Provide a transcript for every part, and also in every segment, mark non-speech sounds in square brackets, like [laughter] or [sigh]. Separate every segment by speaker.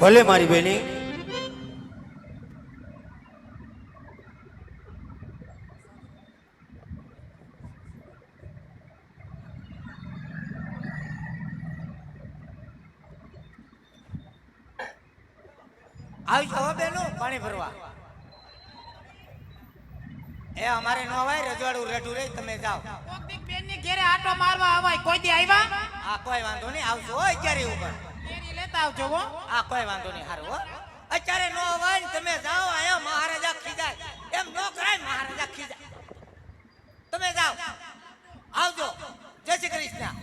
Speaker 1: ભલે મારી બહેની
Speaker 2: આવી જાવ બેનો પાણી ભરવા. એ અમારે નો અવાય રજવાડું રેઠું રે તમે જાઓ.
Speaker 3: કોક બેન બેનની ઘેરે આટો મારવા અવાય કોઈ દી આવ્યા
Speaker 2: હા કોઈ વાંધો નહીં આવજો હોય અત્યારે ઉપર.
Speaker 3: લેતા આવજો હો.
Speaker 2: આ કોઈ વાંધો નહીં હારું હો. અત્યારે નો અવાય ને તમે જાઓ આયા મહારાજા ખીજાય. એમ નો કરાય મહારાજા ખીજાય. તમે જાઓ. આવજો. જય શ્રી કૃષ્ણ.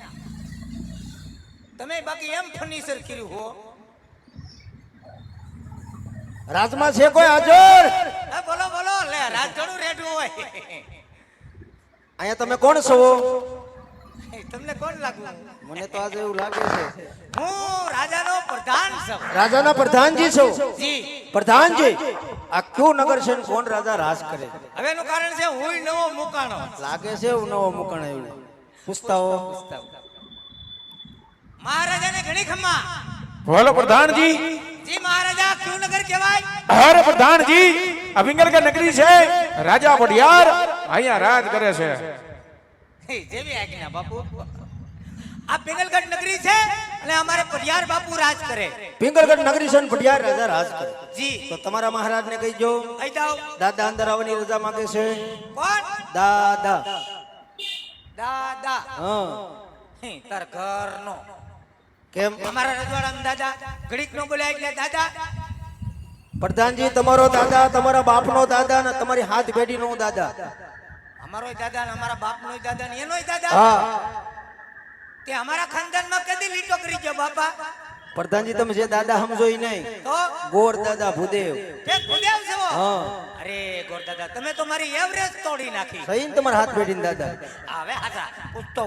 Speaker 2: તમે બાકી એમ ફર્નિચર કર્યું હો.
Speaker 1: રાજમાં છે કોઈ હાજર?
Speaker 2: એ બોલો બોલો. લે રાજઘણું રેડું હોય.
Speaker 1: અહીંયા તમે કોણ છો?
Speaker 2: તમને કોણ લાગવું
Speaker 1: મને તો આજે એવું લાગે છે.
Speaker 2: હું રાજાનો પ્રધાન છું.
Speaker 1: રાજાના પ્રધાનજી છો?
Speaker 2: જી.
Speaker 1: પ્રધાનજી? આ કયું નગર છે ને કોણ રાજા રાજ કરે?
Speaker 2: હવે એનું કારણ છે હું નવો મુકાણો.
Speaker 1: લાગે છે હું નવો મુકણ એવું. પૂછતા
Speaker 2: મહારાજાને ઘણી ખમ્મા.
Speaker 4: બોલો પ્રધાનજી.
Speaker 2: જી મહારાજા ક્યુ નગર કહેવાય?
Speaker 4: અરે પ્રધાનજી અભિંગલગઢ નગરી છે? રાજા પડિયાર અહીંયા રાજ કરે છે.
Speaker 2: જેવી આજ્ઞા બાપુ. આ પિંગલગઢ નગરી છે અને અમારે પઢિયાર બાપુ રાજ કરે.
Speaker 1: પિંગલગઢ નગરી છે ને પટિયાર રાજા રાજ કરે.
Speaker 2: જી.
Speaker 1: તો તમારા મહારાજને કહીજો
Speaker 2: કહી જાઓ
Speaker 1: દાદા અંદર આવવાની રજા માંગે છે?
Speaker 2: કોણ?
Speaker 1: દાદા.
Speaker 2: દાદા.
Speaker 1: હા.
Speaker 2: તાર ઘર નો
Speaker 1: કેમ?
Speaker 2: અમારા રજવાડા દાદા ઘડીક નો બોલ્યા એટલે દાદા.
Speaker 1: પ્રધાનજી તમારો દાદા તમારા બાપનો દાદા ને તમારી હાથ પેઢીનો દાદા.
Speaker 2: અમારોય દાદા ને અમારા બાપનોય દાદા ને એનો દાદા. તે અમારા ખાનદાનમાં કદી લીટો કરી ગયો બાપા.
Speaker 1: પ્રધાનજી તમે જે દાદા સમજો ઈ નહીં.
Speaker 2: તો?
Speaker 1: ગોર દાદા ભૂદેવ.
Speaker 2: ભૂદેવ છે? અરે ગોર દાદા તમે તો મારી એવરેજ તોડી નાખી.
Speaker 1: સહી તમારા હાથ પેઢી દાદા.
Speaker 2: હવે હાજા પૂછતો.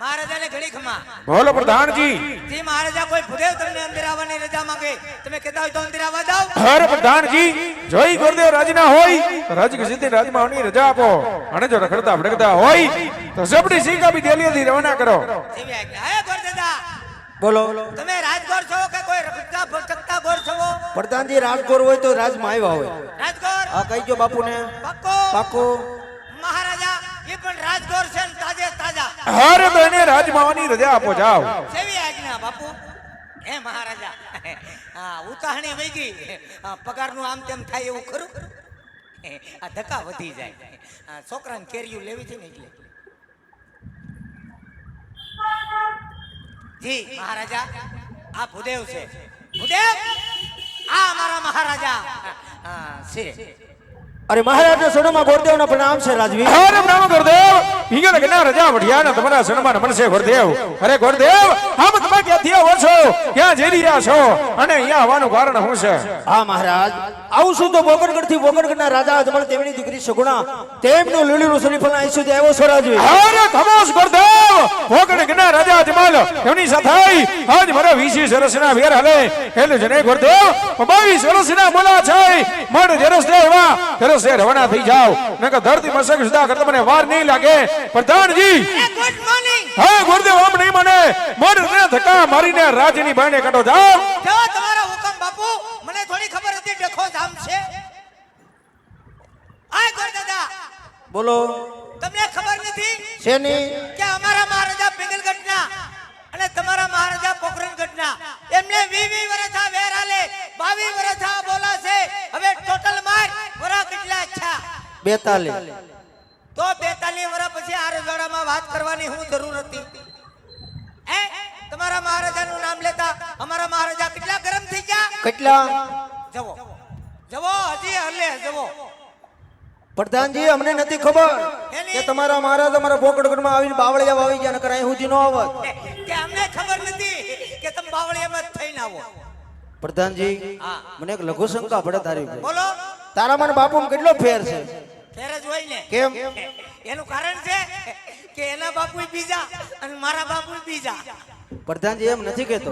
Speaker 2: મહારાજાને ઘડી ખમા.
Speaker 4: બોલો પ્રધાનજી.
Speaker 2: જે મહારાજા કોઈ ભૂદેવ તમને અંદર આવવાની રજા માંગે તમે કહેતા હોય તો અંદર આવવા દાવ
Speaker 4: હર પ્રધાનજી જોઈ ગુરુદેવ રાજના હોય તો રાજી સિદ્ધિ રાજમાં આવવાની રજા આપો. અને જો રખડતા ભડકતા હોય તો જબડી સીકા બી દેલીથી રવાના કરો.
Speaker 2: જેવી આજ્ઞા હે ગોર
Speaker 1: બોલો.
Speaker 2: તમે રાજગોર છો કે કોઈ રખડતા ભટકતા ગોર છો?
Speaker 1: પ્રધાનજી રાજગોર હોય તો રાજમાં આવ્યા હોય.
Speaker 2: રાજગોર?
Speaker 1: આ કહીજો બાપુને.
Speaker 2: પાકો.
Speaker 1: પાકો.
Speaker 2: મહારાજા એ પણ રાજગોર છે તાજા
Speaker 4: તો એને રાજમાં રજા આપો જાઓ.
Speaker 2: જેવી આજ્ઞા બાપુ? હે મહારાજા? હા ઉતાહણી વહી ગઈ. પગારનું આમ તેમ થાય એવું ખરું? આ ધક્કા વધી જાય. છોકરાને કેરીયું લેવી છે ને એટલે. જી મહારાજા આ ભૂદેવ છે. ભૂદેવ? આ અમારા મહારાજા. હા છે.
Speaker 1: અરે મહારાજા સોનામાં ગોરદેવ ના પ્રણામ છે રાજવી
Speaker 4: અરે પ્રણામ ગુરુદેવ. હિંગલગઢના રજા વઢિયાના તમારા સન્માન મળશે ગુરુદેવ અરે ગુરુદેવ આમ તમે ક્યાંથી આવો છો. ક્યાં જઈ રહ્યા છો. અને અહીંયા આવવાનું કારણ શું છે?
Speaker 1: હા મહારાજ. આવું છું તો બોગરગઢથી બોગરગઢના રાજા અજમલ તેમની દીકરી સગુણા તેમનું લીલીનું શરીફળ અહીં સુધી આવ્યો રાજવી?
Speaker 4: અરે ખમોશ ગુરુદેવ ભોગણ ના રાજા અજમલ એમની સાથે આજ મારા વીસી સરસના વેર હાલે. એટલે જને ગુરુદેવ બાવીસ વર્ષના બોલા છે. મડ જરસ દે એવા જરસ દે રવાના થઈ જાવ નકર ધરતી મસક સુધા કરતા મને વાર નહીં લાગે. પ્રધાનજી!
Speaker 2: Good morning!
Speaker 4: હા ગુરુદેવ આમ નહીં મને. મડ ને ધક્કા મારીને રાજની બાને કાઢો જાવ
Speaker 2: જો તમારો હુકમ બાપુ મને થોડી ખબર હતી ડખો જામ છે. આ ગોર દાદા.
Speaker 1: બોલો.
Speaker 2: તમને ખબર નથી?
Speaker 1: શેની?
Speaker 2: કે અમારા મહારાજા પિંગલગઢના અને તમારા મહારાજા પોખરણગઢના. એમને વી વી વર્ષ આ વેર બાવી વર્ષ બોલા છે હવે ટોટલ માર વરા કેટલા અચ્છા
Speaker 1: બેતાલીસ.
Speaker 2: તો બેતાલીસ વર્ષ પછી આ રજવાડામાં વાત કરવાની હું જરૂર હતી. એ તમારા મહારાજાનું નામ લેતા અમારા મહારાજા કેટલા ગરમ થઈ ગયા?
Speaker 1: કેટલા?
Speaker 2: જવો. જવો હજી હલે જવો.
Speaker 1: પ્રધાનજી અમને નથી ખબર કે તમારા મહારાજ અમારા પોકડગઢમાં આવીને બાવળિયા વાવી ગયા નકર અહીં સુધી નો આવત.
Speaker 2: કે અમને ખબર નથી કે તમે બાવળિયામાં જ થઈને આવો.
Speaker 1: પ્રધાનજી
Speaker 2: હા.
Speaker 1: મને એક લઘુ શંકા પડે તારી
Speaker 2: બોલો.
Speaker 1: તારા મને બાપુ કેટલો ફેર છે?
Speaker 2: ફેર જ હોય ને?
Speaker 1: કેમ?
Speaker 2: એનું કારણ છે કે એના બાપુ બીજા અને મારા બાપુ બીજા.
Speaker 1: પ્રધાનજી એમ નથી કેતો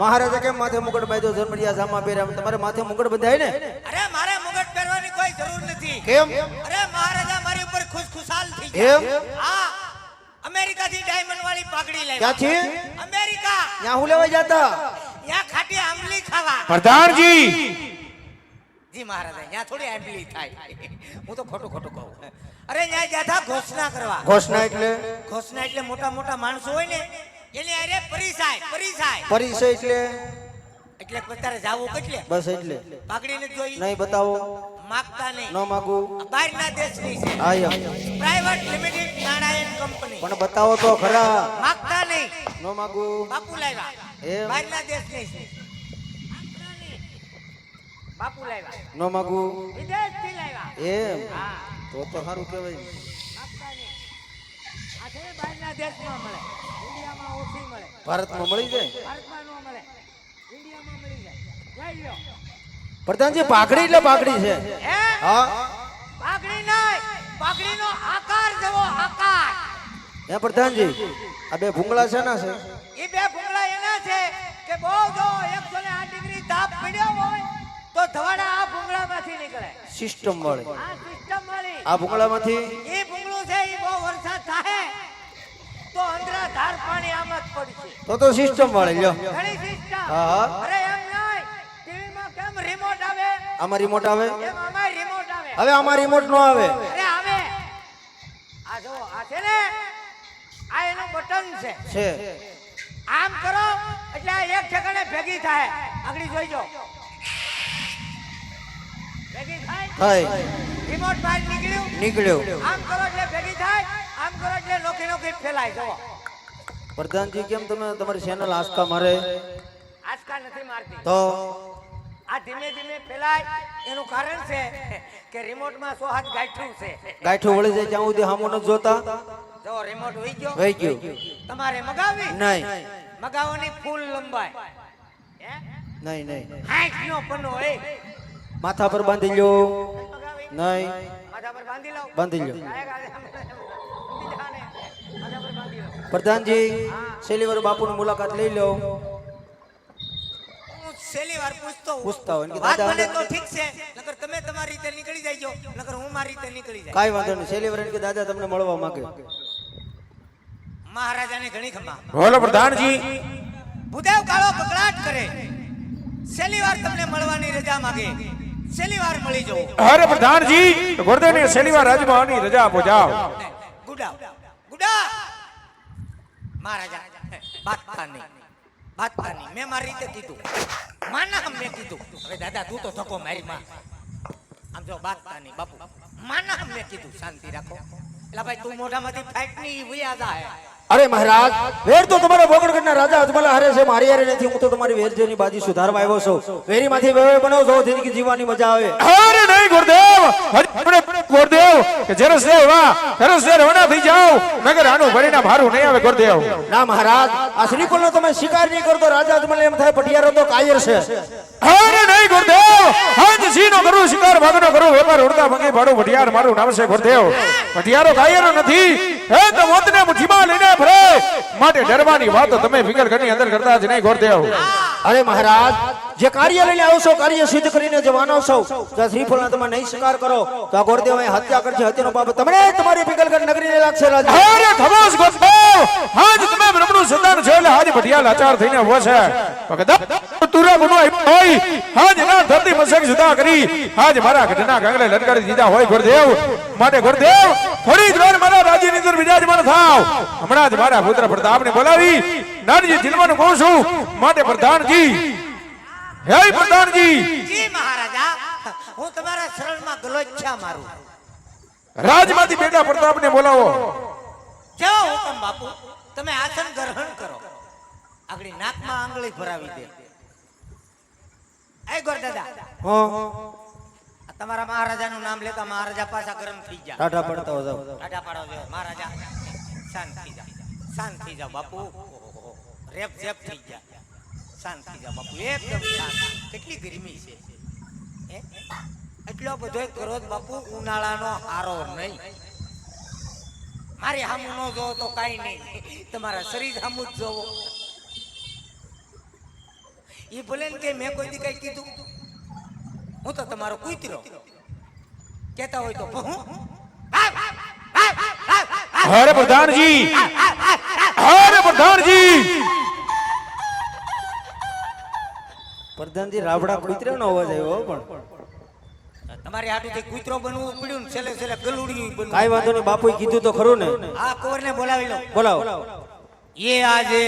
Speaker 1: મહારાજે કેમ માથે મુગટ બાંધ્યો? જન્મડિયા જામા પહેર્યા તમારે માથે મુગટ બંધાય ને?
Speaker 2: અરે મારે મુગટ પહેરવાની કોઈ જરૂર નથી.
Speaker 1: કેમ?
Speaker 2: અરે મહારાજા મારી ઉપર ખુશ ખુશાલ થઈ
Speaker 1: એમ?
Speaker 2: ગયા હા અમેરિકા થી ડાયમંડ વાળી પાઘડી લાવ્યા
Speaker 1: ક્યાંથી?
Speaker 2: અમેરિકા.
Speaker 1: ત્યાં હું લેવા જતા?
Speaker 2: ત્યાં ખાટી આંબલી ખાવા.
Speaker 4: પ્રધાનજી!
Speaker 2: જી મહારાજ અહીંયા થોડી આંબલી થાય. હું તો ખોટું ખોટું કહું. અરે ત્યાં ગયા હતા ઘોષણા કરવા.
Speaker 1: ઘોષણા એટલે?
Speaker 2: ઘોષણા એટલે મોટા મોટા માણસો હોય ને એની અરે પરિસાય પરિસાય.
Speaker 1: પરિસય એટલે?
Speaker 2: એટલે અત્યારે જાવું કેટલે?
Speaker 1: બસ એટલે.
Speaker 2: પાઘડીને જોઈ?
Speaker 1: નહીં બતાવો.
Speaker 2: માગતા
Speaker 1: ન
Speaker 2: નહીં
Speaker 1: માગું
Speaker 2: બહારના દેશની છે.
Speaker 1: હા
Speaker 2: પ્રાઇવેટ લિમિટેડ નાણાયણ કંપની
Speaker 1: પણ બતાવો તો ખરા.
Speaker 2: માગતા નહીં.
Speaker 1: ન માગું.
Speaker 2: બાપુ લાવ્યા
Speaker 1: એમ?
Speaker 2: બહારના દેશની છે. બાપુ લાવ્યા.
Speaker 1: નો માગુ.
Speaker 2: વિદેશથી લાવ્યા.
Speaker 1: એમ. તો તો સારું કહેવાય
Speaker 2: આ છે બહારના દેશમાં મળે. ઇન્ડિયામાં ઓછી મળે.
Speaker 1: ભારતમાં મળી જાય?
Speaker 2: ભારતમાં નો મળે. ઇન્ડિયામાં મળી જાય. જોઈ લો
Speaker 1: પ્રધાનજી પાઘડી એટલે પાઘડી છે.
Speaker 2: હે? પાઘડી નહીં. પાઘડીનો આકાર જેવો આકાર.
Speaker 1: હે પ્રધાનજી આ બે ભૂંગળા છે ના છે?
Speaker 2: એ બે ભૂંગળા એના છે કે બહુ જો એકસો ને આઠ ડિગ્રી તાપ પડ્યો તો ધવાડા આ ભૂંગળામાંથી નીકળે.
Speaker 1: સિસ્ટમ વાળી.
Speaker 2: આ સિસ્ટમ વાળી.
Speaker 1: આ ભૂંગળામાંથી?
Speaker 2: એ ભૂંગળું છે એ બહુ વરસાદ થાય તો અંદરા ધાર પાણી આમ જ પડશે.
Speaker 1: તો તો સિસ્ટમ વાળી લ્યો.
Speaker 2: ઘણી સિસ્ટમ.
Speaker 1: હા.
Speaker 2: અરે એમ નહીં ટીવીમાં કેમ રિમોટ આવે?
Speaker 1: આમાં રિમોટ આવે?
Speaker 2: એમ આમાં રિમોટ આવે.
Speaker 1: હવે આમાં રિમોટ નો આવે.
Speaker 2: અરે આવે. આ જો આ છે ને આ એનું બટન છે.
Speaker 1: છે.
Speaker 2: આમ કરો એટલે એક ઠેકાણે ભેગી થાય. આગળ જોઈજો થાય રિમોટ બહાર નીકળ્યું.
Speaker 1: નીકળ્યું.
Speaker 2: આમ કરો એટલે ભેગી થાય આમ કરો એટલે નોખી નોખી ફેલાય. જો
Speaker 1: પ્રધાનજી કેમ તમે તમારી ચેનલ આસ્કા મારે?
Speaker 2: આજકાલ નથી મારતી.
Speaker 1: તો?
Speaker 2: આ ધીમે ધીમે ફેલાય. એનું કારણ છે કે રિમોટમાં સો હાથ ગાંઠું છે.
Speaker 1: ગાંઠું વળી જાય ત્યાં સુધી હામો ન જોતા?
Speaker 2: જો રિમોટ હોઈ ગયો.
Speaker 1: હોઈ ગયો.
Speaker 2: તમારે મગાવી
Speaker 1: નહીં.
Speaker 2: મગાવવાની ફૂલ લંબાઈ.
Speaker 1: નહીં નહીં.
Speaker 2: હાઈટ નો પન્નો હોય
Speaker 1: માથા પર બાંધી
Speaker 2: લો
Speaker 1: નહીં.
Speaker 2: માથા પર બાંધી લો
Speaker 1: પ્રધાનજી છેલ્લી વાર બાપુની મુલાકાત લઈ લો
Speaker 2: હું પૂછતો
Speaker 1: પૂછતા હોય
Speaker 2: વાત
Speaker 1: દાદા
Speaker 2: તો ઠીક છે નકર તમે તમારી રીતે નીકળી જાયજો નકર હું મારી રીતે નીકળી જાય
Speaker 1: કાંઈ વાંધો નહીં. છેલ્લી વાર કે દાદા તમને મળવા માંગે.
Speaker 2: મહારાજાને ઘણી ખમા
Speaker 4: બોલો પ્રધાનજી.
Speaker 2: ભૂદેવ કાળો કકડાટ કરે. શેલીવાર તમને મળવાની રજા માંગે. છેલ્લી વાર મળી જવું?
Speaker 4: અરે પ્રધાનજી ગુરુદેવની છેલ્લી વાર રાજમાની રજા આપો જાઓ.
Speaker 2: ગુડા ગુડા મહારાજા બાતતા નહીં બાતતા નહીં મેં મારી રીતે કીધું. માના મેં કીધું. હવે દાદા તું તો ધક્કો મારી માં. આમ જો બાતતા નહીં બાપુ. માના મેં કીધું. શાંતિ રાખો. એટલે ભાઈ તું મોઢામાંથી ફાઈટની વયા જાય
Speaker 1: અરે મહારાજ, વેર તો તમારા બોગડગઢના રાજા અજમલા હારે છે, મારી હારે નથી, હું તો તમારી વેરજેની બાજી સુધારવા આવ્યો છું. વેરીમાંથી વેવે બનાવો છો જિંદગી જીવવાની મજા આવે.
Speaker 4: અરે નહીં, ગુરુદેવ હરિ ગુરુદેવ કે જરસદેવ વાહ જરસદેવ રવાના થઈ જાઓ. નગર આનું પરિણામ ભારું નહીં આવે ગુરુદેવ.
Speaker 1: ના મહારાજ આ શ્રીકુલનો તમે શિકાર નહીં કરતો રાજા તમને એમ થાય પટિયારો તો કાયર છે.
Speaker 4: અરે નહીં ગુરુદેવ. હાજ સીનો કરું શિકાર ભાગનો કરું વેપાર ઉડતા ભંગી ભાડું ભટિયાર મારું નામ છે ગુરુદેવ. ભટિયારો કાયરો નથી. હે તો મોતને મુઠીમાં લઈને ફરે. માટે ડરવાની વાત તમે ફિકર ઘરની અંદર કરતા જ નહીં ગુરુદેવ.
Speaker 1: અરે મહારાજ જે કાર્ય લઈને આવશો કાર્ય સિદ્ધ કરીને જવાનો છો. તો શ્રીફળના તમે નહીં શિકાર કરો તો આ ગોરદેવ અહીં હત્યા કરશે હત્યાનો બાબત તમને તમારી પિંગલગઢ નગરીને લાગશે રાજા.
Speaker 4: અરે ખમોશ ગુરુદેવ હાજ તમે બ્રહ્મનું સંતાન છો એટલે હાજ ભટિયા લાચાર થઈને ઊભો છે. ભગત તુરા ગુનો હોય. હાજ ના ધરતી મસક જુદા કરી. હાજ મારા ઘટના કાંગલે લટકારી દીધા હોય ગુરુદેવ. માટે ગુરુદેવ થોડી જ વાર મારા રાજ્યની અંદર વિરાજમાન થાવ. હમણાં જ મારા પુત્ર પ્રતાપને બોલાવી. નાનજી જીલવાનું કહું છું. માટે પ્રધાનજી હે પ્રધાનજી.
Speaker 2: જી મહારાજા હું તમારા શરણમાં ગલોચ્છા મારું.
Speaker 4: રાજમાંથી બેટા પ્રતાપને બોલાવો.
Speaker 2: જેવો હુકમ બાપુ તમે આસન ગ્રહણ કરો. આગળ નાકમાં આંગળી ભરાવી દે. એ ગોર દાદા
Speaker 1: હો
Speaker 2: તમારા મહારાજાનું નામ લેતા મહારાજા પાછા ગરમ થઈ ગયા
Speaker 1: ટાટા પડતા હો જાઓ.
Speaker 2: ટાટા પાડો જો મહારાજા. શાંત થઈ જા. શાંત થઈ જાઓ બાપુ. રેપ જેપ થઈ ગયા શાંત થઈ જા બાપુ. એકદમ શાંત. કેટલી ગરમી છે. હે? એટલો બધો ક્રોધ બાપુ ઉનાળાનો હારો નહીં. મારી હામું ન જોવો તો કાંઈ નહીં. તમારા શરીર હામું જ જોવો. એ ભલે ને કે મેં કોઈ દી કઈ કીધું. હું તો તમારો કૂતરો. કેતા હોય તો હું
Speaker 4: હરે પ્રધાનજી હરે પ્રધાનજી.
Speaker 1: પ્રધાનજી રાવડા કુતરા નો અવાજ આવ્યો હો પણ.
Speaker 2: તમારે હાટુથી કૂતરો બનવું પડ્યું ને છેલ્લે છેલ્લે ગલુડિયું બનવું.
Speaker 1: કાઈ વાંધો નહીં બાપુએ કીધું તો ખરું ને.
Speaker 2: આ કોરને બોલાવી લો.
Speaker 1: બોલાવો.
Speaker 2: એ આજે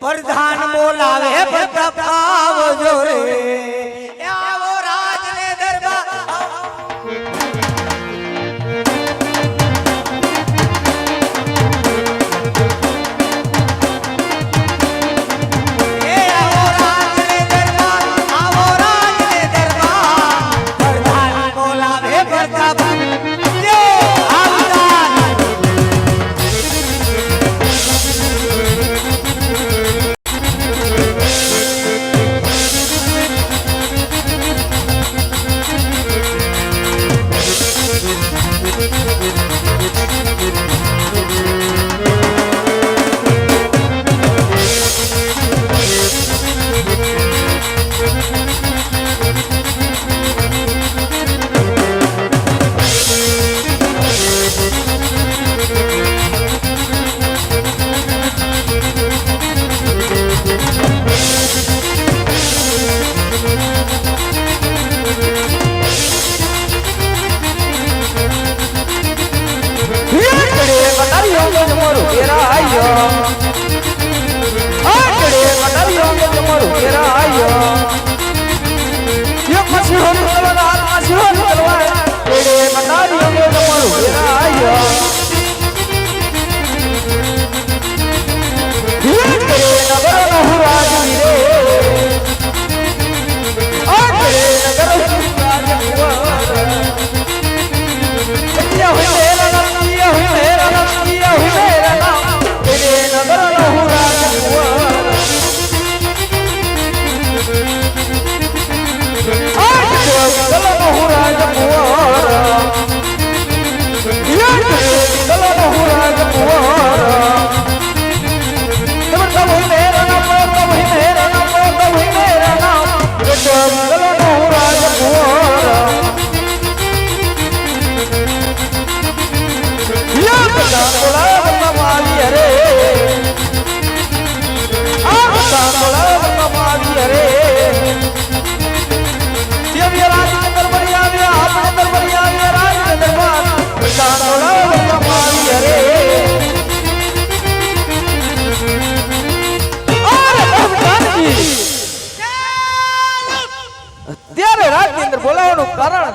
Speaker 2: પ્રધાન બોલાવે પ્રતાપ આવજો રે.
Speaker 5: બોલાવવાનું કારણ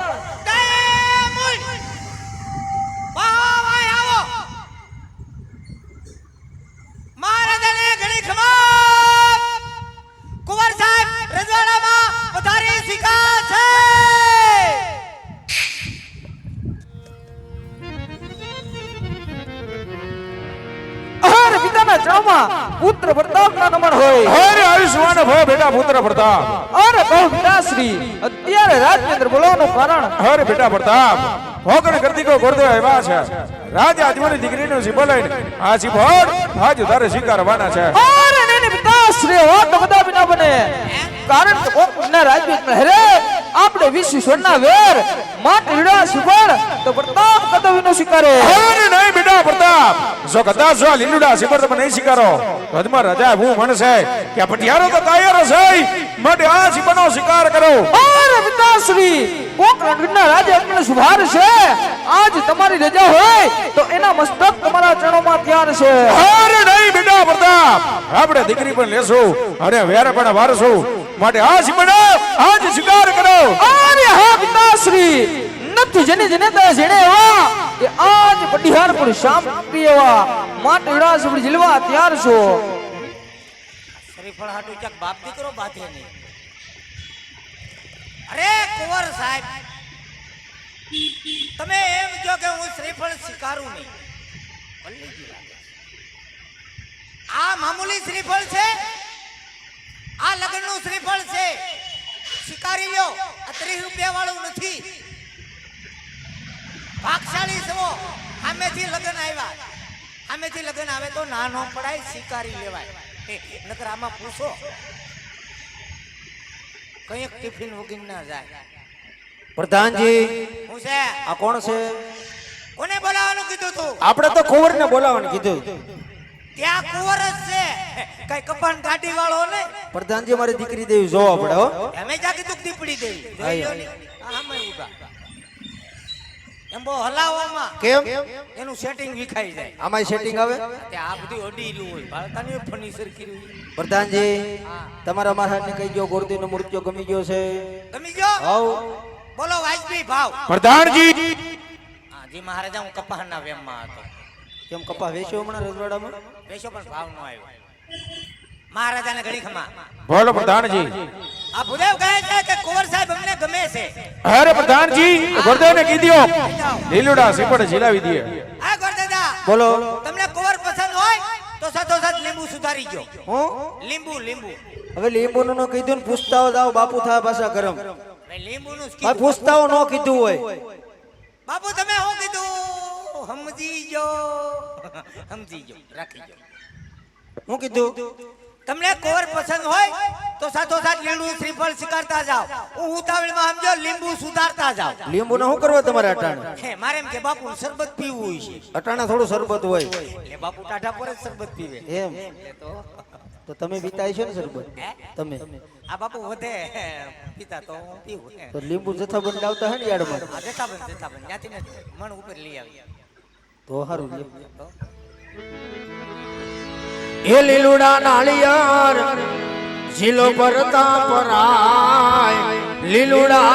Speaker 5: પુત્ર પ્રતાપના નમન હોય.
Speaker 4: અરે આયુષ્માન ભવ બેટા પુત્ર પ્રતાપ
Speaker 5: અરે બહુ પિતાશ્રી અત્યારે રાજેન્દ્ર બોલાવવાનું કારણ.
Speaker 4: અરે બેટા પ્રતાપ ભોગણ કરતી કો ગોરદેવ આવ્યા છે. રાજ આજમની દીકરીનું લઈને આ સિબોડ આજ તારે સ્વીકારવાના છે.
Speaker 5: અરે નહીં પિતાશ્રી હો તો બધા બિના બને. કારણ કે કોકના રાજ્ય હેરે આપણે વિશ્વેશ્વરના વેર માટ હીડા સુગળ તો પ્રતાપ કદવીનો સ્વીકારે
Speaker 4: અરે નહીં બેટા પ્રતાપ. જો કદાચ જો લીલુડા સિબર તમે નહીં તો અજમાં રાજા હું મણશે કે આ પટિયારો તો કાયર છે માટે આ સિબનો સ્વીકાર કરો.
Speaker 5: અરે પિતાશ્રી કોક રણગઢના રાજા આપણને સુભાર છે આજ તમારી રજા હોય તો એના મસ્તક તમારા ચરણોમાં ત્યાર છે.
Speaker 4: અરે નહીં બેટા પ્રતાપ. આપણે દીકરી પણ લેશું. અને વેર પણ વારશું. માટે આ સિબનો આજ સ્વીકાર કરો.
Speaker 5: અરે હા પિતાશ્રી નથી જેને જેને તે જેણે એવા કે આજ પટિહાર પર શામ એવા માટે વિરાસ પર જીલવા તૈયાર છો.
Speaker 2: શ્રીફળ હાટુ ક્યાંક બાપ દીકરો બાંધે નહીં. અરે કુંવર સાહેબ તમે એમ કહો કે હું શ્રીફળ સ્વીકારું નહીં. આ મામૂલી શ્રીફળ છે? આ લગ્નનું શ્રીફળ છે. સ્વીકારી લ્યો. આ ત્રીસ રૂપિયા વાળું નથી. ભાગશાળી છો. સામેથી લગ્ન આવ્યા. સામેથી લગ્ન આવે તો ના નો પડાય સ્વીકારી લેવાય. નકર આમાં પૂછો. કંઈક ટિફિન વગર ના જાય.
Speaker 1: પ્રધાનજી
Speaker 2: હું છે?
Speaker 1: આ કોણ છે?
Speaker 2: કોને બોલાવવાનું કીધું તું?
Speaker 1: આપણે તો કુંવરને બોલાવવાનું કીધું.
Speaker 2: ત્યાં કુંવર જ છે. કઈ કપાણ ગાડી વાળો ને
Speaker 1: પ્રધાનજી મારી દીકરી દેવી જોવા પડે હો.
Speaker 2: અમે જા કીધું દીપડી દેવી. જોઈ ને. ઊભા. એમ બહુ હલાવવામાં.
Speaker 1: કેમ?
Speaker 2: એનું સેટિંગ વિખાઈ જાય.
Speaker 1: આમાં સેટિંગ આવે?
Speaker 2: કે આ બધું અડી રહ્યું હોય ભારતાની ફર્નિચર કર્યું
Speaker 1: પ્રધાનજી તમારા મહારાજને કહી ગયો ગોરદીનો મૃત્યુ ગમી ગયો છે.
Speaker 2: ગમી ગયો?
Speaker 1: હાઉ
Speaker 2: બોલો વાજબી ભાવ.
Speaker 4: પ્રધાનજી!
Speaker 2: હા જી મહારાજા હું કપાહના વેમમાં હતો.
Speaker 1: કેમ કપા વેચ્યો હમણાં રજવાડામાં?
Speaker 2: વેચ્યો પણ ભાવ નો આવ્યો. મહારાજાને ઘણી ખમા
Speaker 4: બોલો પ્રધાનજી.
Speaker 2: આ ભૂદેવ કહે છે કે કુંવર સાહેબ અમને ગમે છે.
Speaker 4: અરે પ્રધાનજી ગોરદેવને કીધો લીલુડા સીપડ જીલાવી દે
Speaker 2: આ ગોરદાદા
Speaker 1: બોલો.
Speaker 2: તમને કુંવર પસંદ હોય તો સાથોસાથ લીંબુ સુધારી ગયો
Speaker 1: હું?
Speaker 2: લીંબુ લીંબુ.
Speaker 1: હવે લીંબુનું ન કીધું ને પૂછતાઓ જાવ બાપુ થા પાછા ગરમ.
Speaker 2: લીંબુ
Speaker 1: નું
Speaker 2: કીધું.
Speaker 1: પૂછતાઓ ન કીધું હોય.
Speaker 2: બાપુ તમે શું કીધું? સમજી જો [laughs] સમજી જો રાખી જો
Speaker 1: હું કીધું?
Speaker 2: તમને કોર પસંદ હોય તો સાથો સાથ લીલું શ્રીફળ સ્વીકારતા જાઓ. હું ઉતાવળમાં સમજો લીંબુ સુધારતા જાઓ.
Speaker 1: લીંબુ શું કરવા તમારે અટાણે?
Speaker 2: હે મારે એમ કે બાપુ શરબત પીવું હોય છે.
Speaker 1: અટાણે થોડું શરબત હોય.
Speaker 2: એટલે બાપુ ટાઢા પર જ શરબત પીવે.
Speaker 1: એમ. તો. તમે પીતા છો ને શરબત? તમે?
Speaker 2: આ બાપુ વધે. પીતા તો હું પીવું.
Speaker 1: તો લીંબુ જથ્થાબંધ લાવતા હે ને યાર્ડમાં?
Speaker 2: જથ્થાબંધ જથ્થાબંધ. ત્યાંથી. મણ ઉપર લઈ આવી.
Speaker 1: તો
Speaker 2: હારું
Speaker 1: એ લીલુડા નાળિયાર જીલો ભરતા પરાય લીલુડા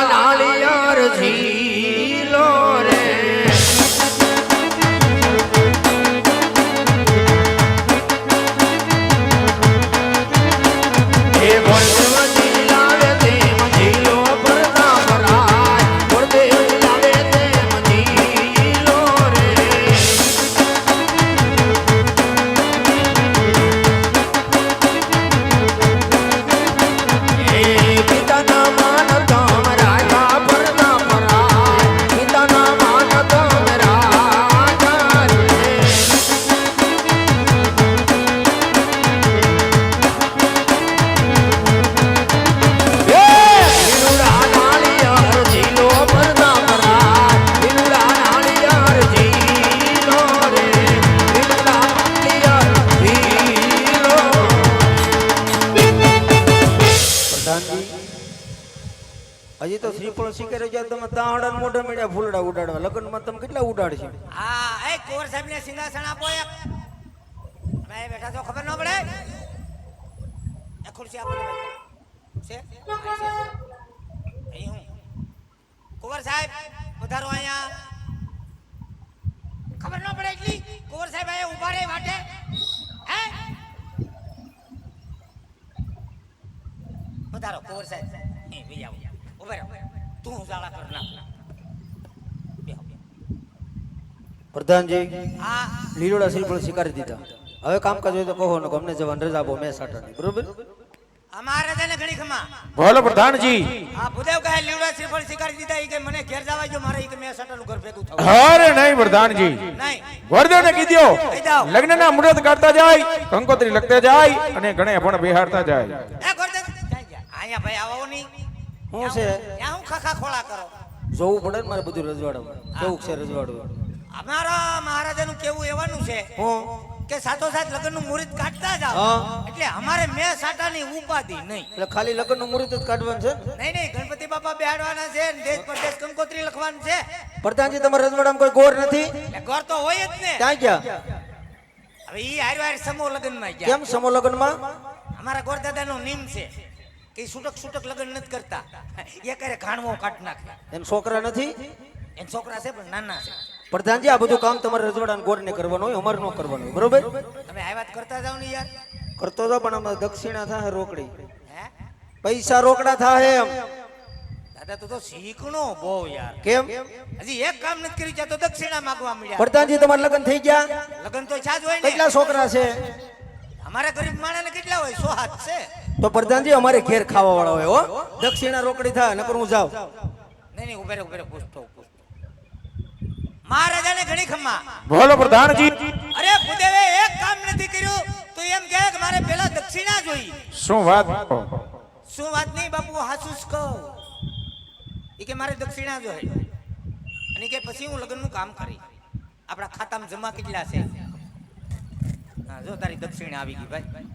Speaker 2: સિંહાસન આપો એક બેઠા છો, ખબર ન પડે? એ ખુરશી આપો હું. કુંવર સાહેબ વધારો અહીંયા. ખબર ન પડે એટલી? કુંવર સાહેબ અહીંયા ઊભા રહે વાટે. હે? વધારો કુંવર સાહેબ. ઊભા રહો. તું ઉજાળા કર નાખ બેહો, બેહો.
Speaker 1: પ્રધાનજી
Speaker 2: આ
Speaker 1: લીલોડા પણ સ્વીકારી દીધા. હવે કામકાજ હોય તો કહો ને અમને જવાન રજા આપો મેં સાટાની બરોબર?
Speaker 2: અમારે તેને ઘણી ખમા.
Speaker 4: બોલો પ્રધાનજી.
Speaker 2: આ ભૂદેવ કહે લીવડા પણ સ્વીકારી દીધા કે મને ઘેર જવા જો મારે કે મેં સટરનું ઘર ભેગું થાવ.
Speaker 4: અરે નહીં પ્રધાનજી.
Speaker 2: નહીં.
Speaker 4: ગોરદેવને કીધો
Speaker 2: કહી જાઓ.
Speaker 4: લગ્નના મુહૂર્ત કાઢતા જાય કંકોત્રી લખતા જાય અને ગણે પણ બિહારતા જાય.
Speaker 2: એ ગોરદેવ અહીંયા ભાઈ આવો નહીં.
Speaker 1: શું છે?
Speaker 2: ત્યાં હું ખાખા ખોળા કરો.
Speaker 1: જોવું પડે ને મારે બધું રજવાડું કેવું છે રજવાડું?
Speaker 2: અમારા મહારાજાનું કેવું એવાનું છે કે લગ્નનું મુહૂર્ત કાઢતા
Speaker 1: જાવ
Speaker 2: એટલે અમારે મેં સાટાની ઉપાધિ નહીં.
Speaker 1: એટલે ખાલી લગ્નનું મુહૂર્ત જ કાઢવાનું છે?
Speaker 2: નહીં નહીં ગણપતિ બાપા બેહાડવાના છે ને દેશ પરદેશ કંકોત્રી લખવાનું છે.
Speaker 1: પ્રધાનજી તમારા રજવાડામાં કોઈ ગોર નથી?
Speaker 2: ગોર તો હોય જ ને.
Speaker 1: ત્યાં ગયા?
Speaker 2: હવે ઈ હાર હાર લગ્નમાં ગયા.
Speaker 1: કેમ સમો લગ્નમાં?
Speaker 2: અમારા ગોરદાદાનો નિયમ છે કે સુટક છૂટક છૂટક લગ્ન નથી કરતા. એ કરે ખાણવો કાઢ નાખે.
Speaker 1: એમ છોકરા નથી?
Speaker 2: એમ છોકરા છે પણ નાના છે.
Speaker 1: પ્રધાનજી આ બધું કામ તમારે રજવાડા ગોળ ને કરવાનું હોય અમારે ન કરવાનું હોય બરોબર?
Speaker 2: તમે આ વાત કરતા જાવ ને યાર.
Speaker 1: કરતો તો પણ અમારે દક્ષિણા થાય રોકડી.
Speaker 2: હે?
Speaker 1: પૈસા રોકડા થાય એમ.
Speaker 2: દાદા તું તો શીખણો બહુ યાર.
Speaker 1: કેમ?
Speaker 2: હજી એક કામ નથી કર્યું ત્યાં તો દક્ષિણા માંગવા મળ્યા
Speaker 1: પ્રધાનજી તમારા લગ્ન થઈ ગયા?
Speaker 2: લગન તો છાજ હોય ને.
Speaker 1: કેટલા છોકરા છે?
Speaker 2: અમારા ગરીબ માણસને કેટલા હોય? સો હાથ છે.
Speaker 1: તો પ્રધાનજી અમારે ઘેર ખાવા વાળા હોય હો. દક્ષિણા રોકડી થાય નકર હું જાઉં.
Speaker 2: નહીં નહીં ઉભેરે ઉભેરે પૂછતો. મહારાજાને ઘણી ખમ્મા.
Speaker 4: બોલો પ્રધાનજી.
Speaker 2: અરે ભૂદેવે એક કામ નથી કર્યું તો એમ કહે કે મારે પેલા દક્ષિણા જોઈ.
Speaker 4: શું વાત?
Speaker 2: શું વાત નહીં બાપુ હાસું કહો. એ કે મારે દક્ષિણા જોઈએ અને કે પછી હું લગ્નનું કામ કરી. આપણા ખાતામાં જમા કેટલા છે? હા જો તારી દક્ષિણા આવી ગઈ ભાઈ.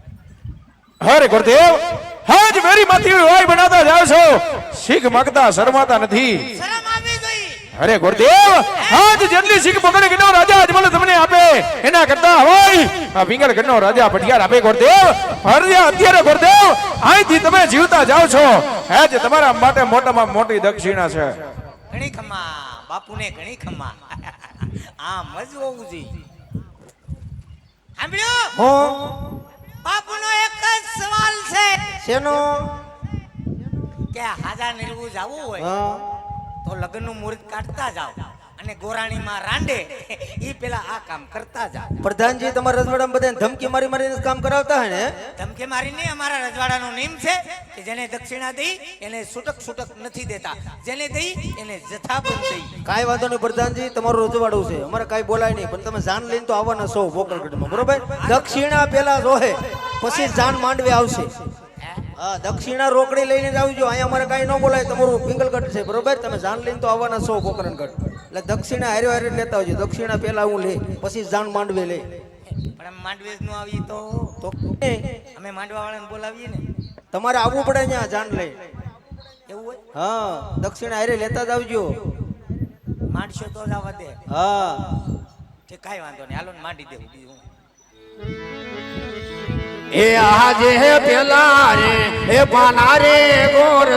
Speaker 4: હરે ગુરુદેવ હાજ વેરી માથી હોય બનાવતા જાવ છો શીખ માગતા શરમાતા નથી.
Speaker 2: શરમ જોઈએ
Speaker 4: અરે ગુરુદેવ આજ જેટલી શીખ પકડી ગનો રાજા અજમલ તમને આપે. એના કરતા હોય આ પિંગળ ગનો રાજા પટિયાર આપે ગુરુદેવ. હરિયા અત્યારે ગુરુદેવ અહીંથી તમે જીવતા જાવ છો. હે જે તમારા માટે મોટામાં મોટી દક્ષિણા છે.
Speaker 2: ઘણી ખમા બાપુને ઘણી ખમા. આ જ હોવું જોઈએ. સાંભળ્યું?
Speaker 1: હું.
Speaker 2: બાપુનો એક જ સવાલ છે.
Speaker 1: શેનો?
Speaker 2: કે હાજા નિર્વું જાવું હોય.
Speaker 1: હા.
Speaker 2: તો લગ્નનું મુહૂર્ત કાઢતા જાઓ. અને ગોરાણીમાં રાંડે ઈ પેલા આ કામ કરતા જાઓ.
Speaker 1: પ્રધાનજી તમારા રજવાડામાં બધાને ધમકી મારી મારીને કામ કરાવતા હે ને?
Speaker 2: ધમકે મારીને અમારા રજવાડાનો નિયમ છે કે જેને દક્ષિણા દઈ એને છૂટક છૂટક નથી દેતા. જેને દઈ એને જથ્થાબંધ દઈ.
Speaker 1: કાંઈ વાંધો નહીં પ્રધાનજી તમારું રજવાડું છે. અમારે કાંઈ બોલાય નહીં પણ તમે જાન લઈને તો આવવાના છો ભોકરગઢમાં બરોબર? દક્ષિણા પેલા રોહે પછી જાન માંડવે આવશે. હા દક્ષિણા રોકડી લઈને જ આવજો. અહીંયા અમારે કાંઈ ન બોલાય. તમારું પિંગલગઢ છે બરોબર? તમે જાન લઈને તો આવવાના છો પોકરણગઢ એટલે દક્ષિણા હારે હારે લેતા આવજો. દક્ષિણા પહેલા હું લે પછી જાન માંડવે લે.
Speaker 2: પણ અમે માંડવે ન આવીએ તો?
Speaker 1: તો
Speaker 2: અમે માંડવા વાળાને બોલાવીએ ને?
Speaker 1: તમારે આવવું પડે અહીંયા જાન લઈ.
Speaker 2: એવું હોય?
Speaker 1: હા દક્ષિણા હારે લેતા જ આવજો.
Speaker 2: માંડશો તો જ આવવા દે.
Speaker 1: હા.
Speaker 2: કે કાંઈ વાંધો નહીં. હાલો ને માંડી દેવું બીજું.
Speaker 5: એ આજે પેલા રે એ પાના રે ગોર